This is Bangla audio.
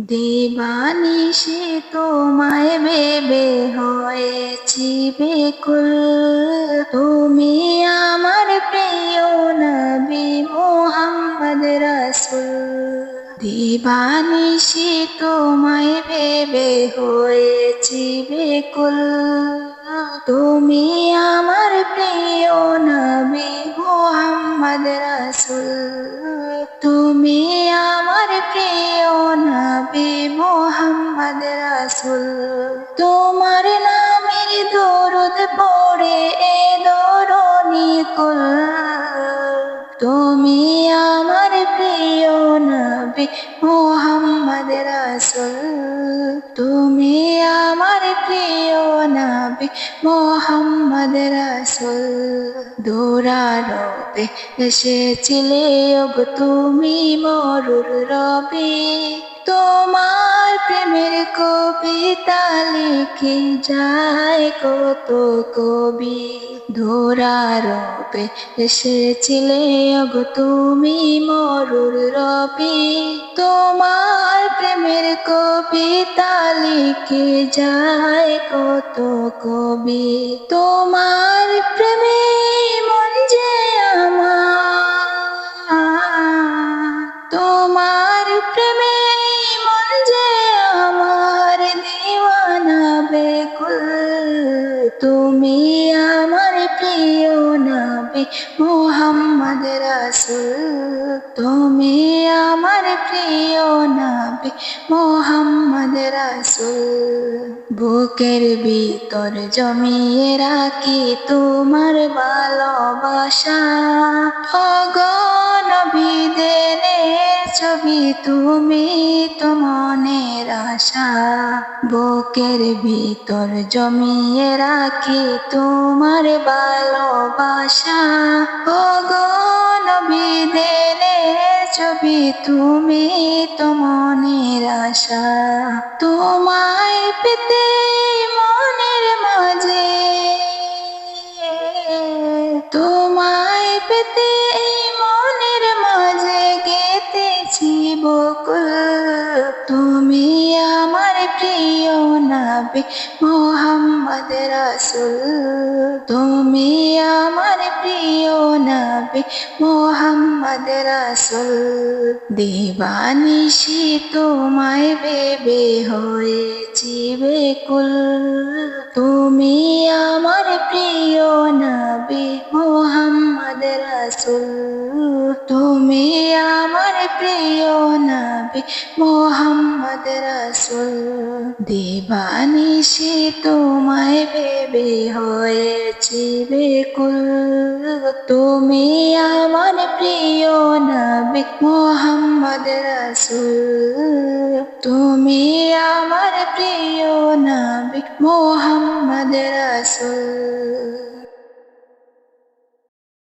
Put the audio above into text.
দেবানিশে তোমায় বেবে হয়েছি বেকুল। তুমি আমার প্রিয় নবী মোহাম্মদ রাসুল। দিবানিশি তোমায় ভেবে হয়েছি বেকুল। তুমি আমার প্রিয় নবী মোহাম্মদ রাসুল। তুমি আমার নবী মোহাম্মদ রাসুল, তোমার নামের দরুদ পড়ে এ দরণি কুল। তুমি আমার প্রিয় নবী মোহাম্মদ রাসুল, তুমি আমার প্রিয় নবী মোহাম্মদ রাসুল। দৌড়ারবে এসেছিলে তুমি মরুর রবে। তোমার প্রেমের কবিতা লিখে যায় কত কবি। ধরারবে এসেছিলে ওগো তুমি মরুর রবি। তোমার প্রেমের কবিতা লিখে যায় কত কবি। তোমার প্রেমে তুমি আমার প্রিয় নবী মোহাম্মদ রাসুল। তুমি আমার প্রিয় নবী মোহাম্মদ রাসুল। বুকের ভিতর জমিয়ে রাখি তোমার ভালোবাসা। অগনবী দেনে ছবি তুমি আশা বুকের ভিতর জমিয়ে রাখি তোমার ভালোবাসা। অগনবী দেনে ছবি তুমি তো মনের আশা। তোমায় পেতে মনের নবী মোহাম্মদ রাসুল, তুমি আমার প্রিয় নবী। মোহাম্মদ রাসুল দিবানিশি তোমায় বেবে হয়েছি বেকুল। তুমি আমার প্রিয় নবী। নবী মোহাম্মদ রাসুল। দিবানিশি তোমায় ভেবে হয়েছি বেকুল। তুমি আমার প্রিয় নবী মোহাম্মদ রাসুল। তুমি আমার প্রিয় নবী মোহাম্মদ রাসুল।